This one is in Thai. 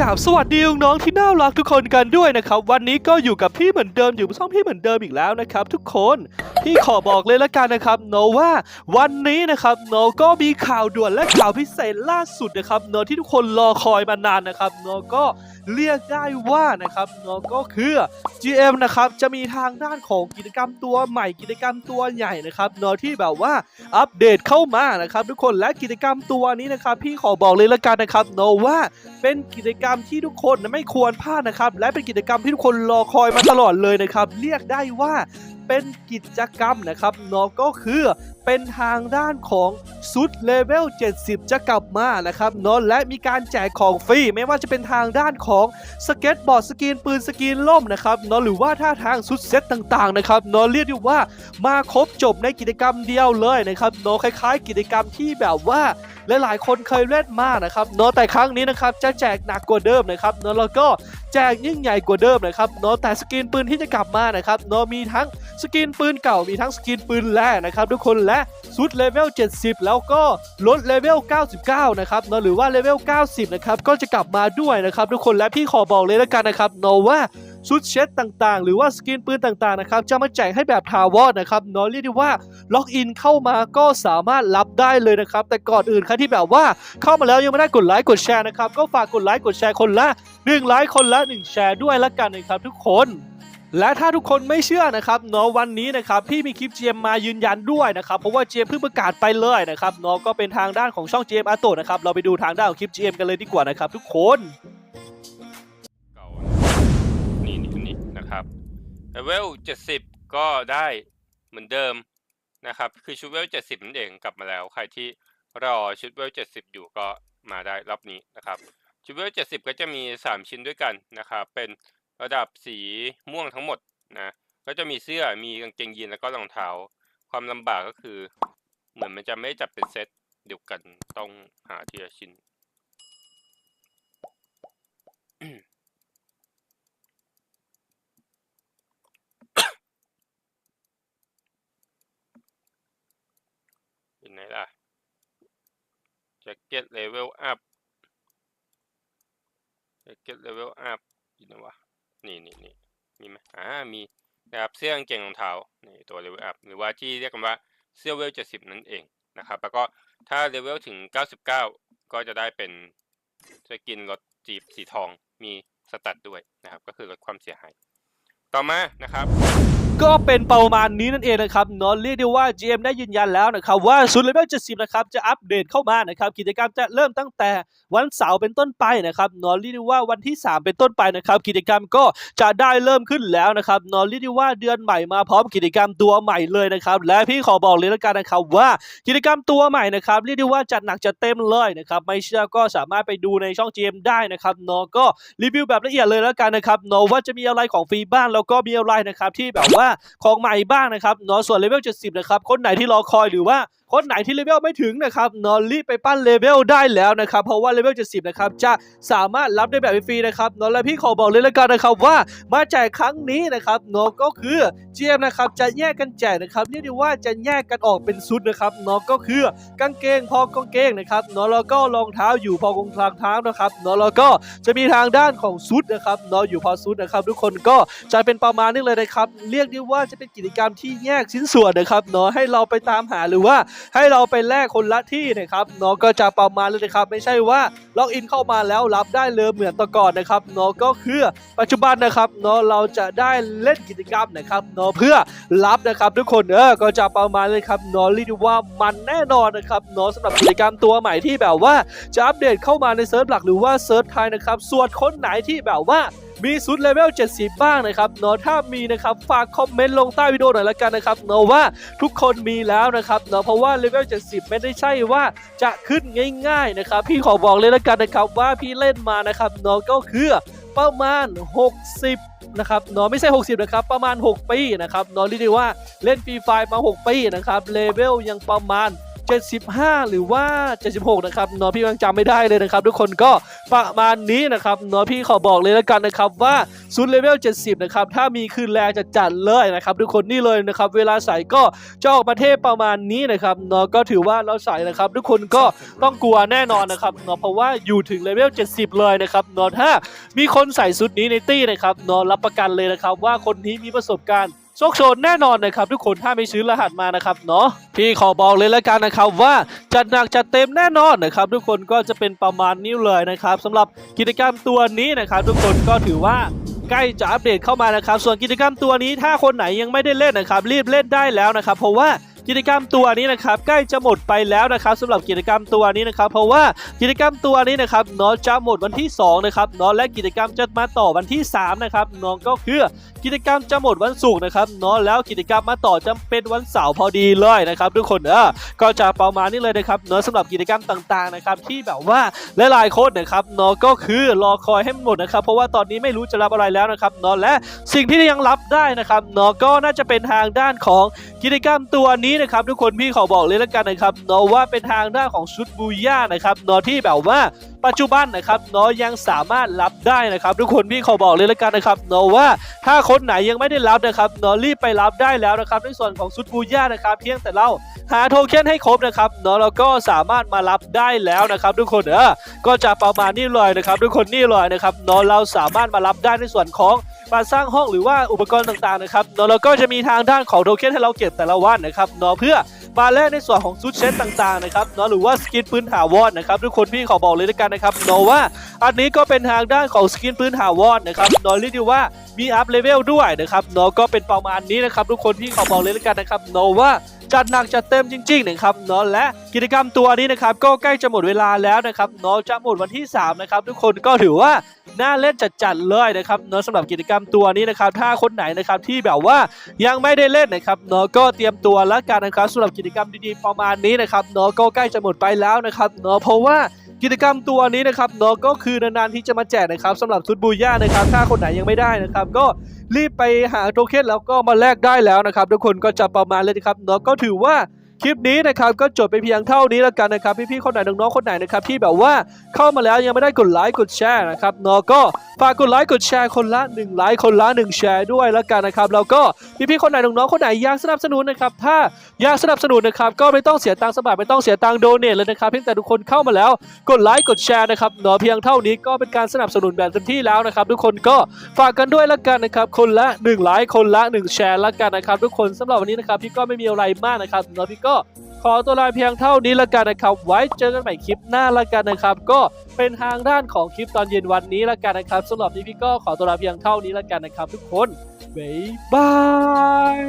กราบสวัสดีน้องที่น่ารักทุกคนกันด้วยนะครับ วันนี้ก็อยู่กับพี่เหมือนเดิมอยู่ช่องพี่เหมือนเดิมอีกแล้วนะครับทุกคนพี่ขอบอกเลยละกันนะครับโนว่าวันนี้นะครับโนก็มีข่าวด่วนและข่าวพิเศษล่าสุดนะครับโนที่ทุกคนรอคอยมานานนะครับโนก็เรียกได้ว่านะครับโนก็คือ GM นะครับจะมีทางด้านของกิจกรรมตัวใหม่กิจกรรมตัวใหญ่นะครับโนที่แบบว่าอัปเดตเข้ามานะครับทุกคนและกิจกรรมตัวนี้นะครับพี่ขอบอกเลยละกันนะครับโนว่าเป็นกิจกรรมที่ทุกคนไม่ควรพลาดนะครับ และเป็นกิจกรรมที่ทุกคนรอคอยมาตลอดเลยนะครับ เรียกได้ว่าเป็นกิจกรรมนะครับเนาะก็คือเป็นทางด้านของ ซุดเลเวล 70 จะกลับมานะครับเนาะและมีการแจกของฟรีไม่ว่าจะเป็นทางด้านของสเก็ตบอร์ดสกรีนปืนสกรีนล่มนะครับเนาะหรือว่าท่าทางซุดเซตต่างๆนะครับเนาะเรียกได้ว่ามาครบจบในกิจกรรมเดียวเลยนะครับโนคล้ายๆ กิจกรรมที่แบบว่าหลายๆคนเคยเล่นมากนะครับโนแต่ครั้งนี้นะครับจะแจกหนักกว่าเดิมนะครับโนแล้วก็แจกยิ่งใหญ่กว่าเดิมนะครับโนแต่สกินปืนที่จะกลับมานะครับโนมีทั้งสกินปืนเก่ามีทั้งสกินปืนแร่นะครับทุกคนและสุดเลเวล 70 แล้วก็ลดเลเวล 99 นะครับโนหรือว่าเลเวล 90 นะครับ ก็จะกลับมาด้วยนะครับทุกคนและพี่ขอบอกเลยแล้วกันนะครับโนว่าชุดเช็ดต่างๆ หรือว่าสกินปืนต่างๆนะครับจะมาแจกให้แบบทาวอดนะครับเนาะเรียกได้ว่าล็อกอินเข้ามาก็สามารถรับได้เลยนะครับ แต่ก่อนอื่นใครที่แบบว่าเข้ามาแล้วยังไม่ได้กดไลค์กดแชร์นะครับก็ฝากกดไลค์กดแชร์คนละ1ไลค์คนละ 1 แชร์ด้วยละกันนะครับทุกคน และถ้าทุกคนไม่เชื่อนะครับเนาะวันนี้นะครับพี่มีคลิป GM มมายืนยันด้วยนะครับเพราะว่า GM เพิ่งประกาศไปเลยนะครับเนาะก็เป็นทางด้านของช่อง GM อาโตนะครับเราไปดูทางด้านของคลิป GM กันเลยดีกว่านะครับ ทุกคนเก่านี่นี่นนี้นะครับเลเวล70 ก็ได้เหมือนเดิมนะครับคือชุดเวล70นั่นเองกลับมาแล้ว ใครที่รอชุดเวล70 อยู่ก็มาได้รอบนี้นะครับชุดเวล70 ก็จะมี 3 ชิ้นด้วยกันนะครับเป็น ระดับสีม่วงทั้งหมดนะก็จะมีเสื้อมีกางเกงยีนแล้วก็รองเท้า ความลำบากก็คือ เหมือนมันจะไม่จับเป็นเซตเดียวกันต้องหาทีละชิ้นอยู่ไหนล่ะแจ็คเก็ตเลเวลอัพแจ็คเก็ตเลเวลอัพอยู่ไหนวะ นี่นี่นี่มีไหามีนะครับเสื้อกางเกงรองเท้าในตัวเลเวลอัพหรือว่าที่เรียกกันว่าเสื้อเวลเจ็ดสิบนั่นเองนะครับ แล้วก็ถ้าเลเวลถึงเก้าสิบเก้าก็จะได้เป็นสกินรถจีบสีทองมีสตัดด้วยนะครับ ก็คือลดความเสียหาย ต่อมานะครับ ก็เป็นประมาณนี้นั่นเองนะครับเนอะเรียกได้ว่า GM ได้ยืนยันแล้วนะครับว่าศูนย์เลเวล70 นะครับจะอัปเดตเข้ามานะครับกิจกรรมจะเริ่มตั้งแต่วันเสาร์เป็นต้นไปนะครับเนอะเรียกได้ว่าวันที่ 3 เป็นต้นไปนะครับกิจกรรมก็จะได้เริ่มขึ้นแล้วนะครับเนอะเรียกได้ว่าเดือนใหม่มาพร้อมกิจกรรมตัวใหม่เลยนะครับและพี่ขอบอกเลยแล้วกันนะครับว่ากิจกรรมตัวใหม่นะครับเรียกได้ว่าจัดหนักจัดเต็มเลยนะครับไม่เชื่อก็สามารถไปดูในช่อง GM ได้นะครับเนอะก็รีวิวแบบละเอียดเลยแล้วกันนะครับเนอะว่าจะมีอะไรของฟรีบ้างแล้วก็มีอะไรนะครับที่แบบว่าของใหม่บ้างนะครับเนาะส่วนเลเวล70นะครับคนไหนที่รอคอยหรือว่า คนไหนที่เลเวลไม่ถึงนะครับนาะรีบไปปั้นเลเวลได้แล้วนะครับเพราะว่าเลเวล70นะครับจะสามารถรับได้แบบฟรีนะครับนาะและพี่ขอบอกเลยแล้วกันนะครับว่ามาแจกครั้งนี้นะครับนาะก็คือ GM นะครับจะแยกกันแจกนะครับเรียกได้ว่าจะแยกกันออกเป็นชุดนะครับนาะก็คือกางเกงพอกางเกงนะครับนาะแล้วก็รองเท้าอยู่พอกงทางเท้านะครับนาะแล้วก็จะมีทางด้านของชุดนะครับนาะอยู่พอชุดนะครับ ทุกคนก็จะเป็นประมาณนี้เลยนะครับ เรียกได้ว่าจะเป็นกิจกรรมที่แยกชิ้นส่วนนะครับนาะให้เราไปตามหาหรือว่าให้เราไปแลกคนละที่นะครับเนาะก็จะประมาณเลยนะครับ ไม่ใช่ว่าล็อกอินเข้ามาแล้วรับได้เลยเหมือนแตะก่อนนะครับเนาะก็คือปัจจุบันนะครับเนาะเราจะได้เล่นกิจกรรมนะครับเนาะเพื่อรับนะครับ ทุกคนเออก็จะประมาณเลยครับเนาะเรียกได้ว่ามันแน่นอนนะครับเนาะสำหรับกิจกรรมตัวใหม่ที่แบบว่าจะอัปเดตเข้ามาในเซิร์ฟหลักหรือว่าเซิร์ฟไทยนะครับส่วนคนไหนที่แบบว่า มีซุดเลเวล 70 บ้างนะครับเนาะถ้ามีนะครับฝากคอมเมนต์ลงใต้วิดีโอหน่อยละกันนะครับเนาะว่าทุกคนมีแล้วนะครับเนาะเพราะว่าเลเวล 70 ไม่ได้ใช่ว่าจะขึ้นง่ายๆนะครับพี่ขอบอกเลยละกันนะครับว่าพี่เล่นมานะครับเนาะก็คือประมาณ 60นะครับเนาะไม่ใช่ 60 นะครับ ประมาณ 6 ปีนะครับเนาะเรียกได้ว่าเล่นฟรีไฟมา 6 ปีนะครับเลเวลยังประมาณ 75 หรือว่า 76 นะครับเนาะพี่ยังจำไม่ได้เลยนะครับ ทุกคนก็ประมาณนี้นะครับเนาะพี่ขอบอกเลยแล้วกันนะครับว่าซุดเลเวล 70 นะครับ ถ้ามีคืนแรงจะจัดเลยนะครับทุกคนนี่เลยนะครับ เวลาใส่ก็จะออกมาเทพประมาณนี้นะครับเนาะก็ถือว่าเราใส่นะครับ ทุกคนก็ต้องกลัวแน่นอนนะครับเนาะเพราะว่าอยู่ถึงเลเวล 70 เลยนะครับเนาะถ้ามีคนใส่ซุดนี้ในตี้นะครับเนาะรับประกันเลยนะครับว่าคนนี้มีประสบการณ์ โชคโชนแน่นอนนะครับทุกคนถ้าไม่ซื้อรหัสมานะครับเนาะพี่ขอบอกเลยแล้วกันนะครับว่าจัดหนักจัดเต็มแน่นอนนะครับทุกคนก็จะเป็นประมาณนี้เลยนะครับสำหรับกิจกรรมตัวนี้นะครับทุกคนก็ถือว่าใกล้จะอัปเดตเข้ามานะครับ ส่วนกิจกรรมตัวนี้ถ้าคนไหนยังไม่ได้เล่นนะครับ รีบเล่นได้แล้วนะครับ เพราะว่า กิจกรรมตัวนี้นะครับใกล้จะหมดไปแล้วนะครับสำหรับกิจกรรมตัวนี้นะครับ เพราะว่ากิจกรรมตัวนี้นะครับเนาะจะหมดวันที่2นะครับเนาะและกิจกรรมจะมาต่อวันที่3นะครับเน้องก็คือกิจกรรมจะหมดวันศุกร์นะครับเนาะแล้วกิจกรรมมาต่อจะเป็นวันเสาร์พอดีเลยนะครับ ทุกคนเออก็จะประมาณนี้เลยนะครับเนาะสำหรับกิจกรรมต่างๆนะครับที่แบบว่าหลายๆคนนะครับเนาะก็คือรอคอยให้หมดนะครับ เพราะว่าตอนนี้ไม่รู้จะรับอะไรแล้วนะครับเนาะและสิ่งที่ยังรับได้นะครับเนาะก็น่าจะเป็นทางด้านของกิจกรรมตัวนี้นะครับทุกคนพี่ขอบอกเลยแล้วกันนะครับเนาะว่าเป็นทางด้านของชุดบูย่านะครับเนาะที่แบบว่าปัจจุบันนะครับเนาะยังสามารถรับได้นะครับ ทุกคนพี่ขอบอกเลยแล้วกันนะครับเนาะว่าถ้าคนไหนยังไม่ได้รับนะครับเนาะรีบไปรับได้แล้วนะครับ ในส่วนของซุดบูย่านะครับเพียงแต่เราหาโทเค็นให้ครบนะครับเนาะเราก็สามารถมารับได้แล้วนะครับ ทุกคนเออก็จะประมาณนี้เลยนะครับ ทุกคนนี่เลยนะครับเนาะเราสามารถมารับได้ในส่วนของ การสร้างห้องหรือว่าอุปกรณ์ต่างๆนะครับเนาะเราก็จะมีทางด้านของโทเค็นให้เราเก็บแต่ละวันนะครับเนาะเพื่อมาแลกในส่วนของชุดเชตต่างๆนะครับเนาะหรือว่าสกินปืนถาวรนะครับทุกคนพี่ขอบอกเลยด้วยกันนะครับเนาะว่าอันนี้ก็เป็นทางด้านของสกินปืนถาวรนะครับเนาะเรียกได้ว่ามีอัพเลเวลด้วยนะครับเนาะก็เป็นประมาณนี้นะครับทุกคนพี่ขอบอกเลยด้วยกันนะครับเนาะว่า จัดหนักจัดเต็มจริงๆนะครับเนาะและกิจกรรมตัวนี้นะครับก็ใกล้จะหมดเวลาแล้วนะครับเนาะจะหมดวันที่3นะครับทุกคนก็ถือว่าน่าเล่นจัดๆเลยนะครับเนาะสำหรับกิจกรรมตัวนี้นะครับถ้าคนไหนนะครับที่แบบว่ายังไม่ได้เล่นนะครับเนาะก็เตรียมตัวแล้วกันนะครับสำหรับกิจกรรมดีๆประมาณนี้นะครับเนาะก็ใกล้จะหมดไปแล้วนะครับเนาะเพราะว่า กิจกรรมตัวนี้นะครับเนาะก็คือนานๆที่จะมาแจกนะครับสำหรับชุดบูย่านะครับถ้าคนไหนยังไม่ได้นะครับ ก็รีบไปหาโทเค็นแล้วก็มาแลกได้แล้วนะครับ ทุกคนก็จะประมาณเลยนะครับเนาะก็ถือว่า คลิปนี้นะครับก็จบไปเพียงเท่านี้แล้วกันนะครับพี่ๆคนไหนน้องๆคนไหนนะครับที่แบบว่าเข้ามาแล้วยังไม่ได้กดไลค์กดแชร์นะครับเนาะก็ฝากกดไลค์กดแชร์คนละ1ไลค์คนละ1แชร์ด้วยแล้วกันนะครับแล้วก็พี่ๆคนไหนน้องๆคนไหนอยากสนับสนุนนะครับถ้าอยากสนับสนุนนะครับก็ไม่ต้องเสียตังค์สมัครไม่ต้องเสียตังค์โดเนทเลยนะครับเพียงแต่ทุกคนเข้ามาแล้วกดไลค์กดแชร์นะครับเนาะเพียงเท่านี้ก็เป็นการสนับสนุนแบบเต็มที่แล้วนะครับทุกคนก็ฝากกันด้วยแล้วกันนะครับคนละ1ไลค์คนละ1แชร์แล้วกันนะครับทุกคนสำหรับวันนี้นะครับพี่ก็ไม่มีอะไรมากนะครับเนาะพี่ก็ขอตัวลาเพียงเท่านี้ละกันนะครับ ไว้เจอกันใหม่คลิปหน้าละกันนะครับ ก็เป็นทางด้านของคลิปตอนเย็นวันนี้ละกันนะครับสำหรับนี้พี่ก็ขอตัวลาเพียงเท่านี้ละกันนะครับ ทุกคนบ๊ายบาย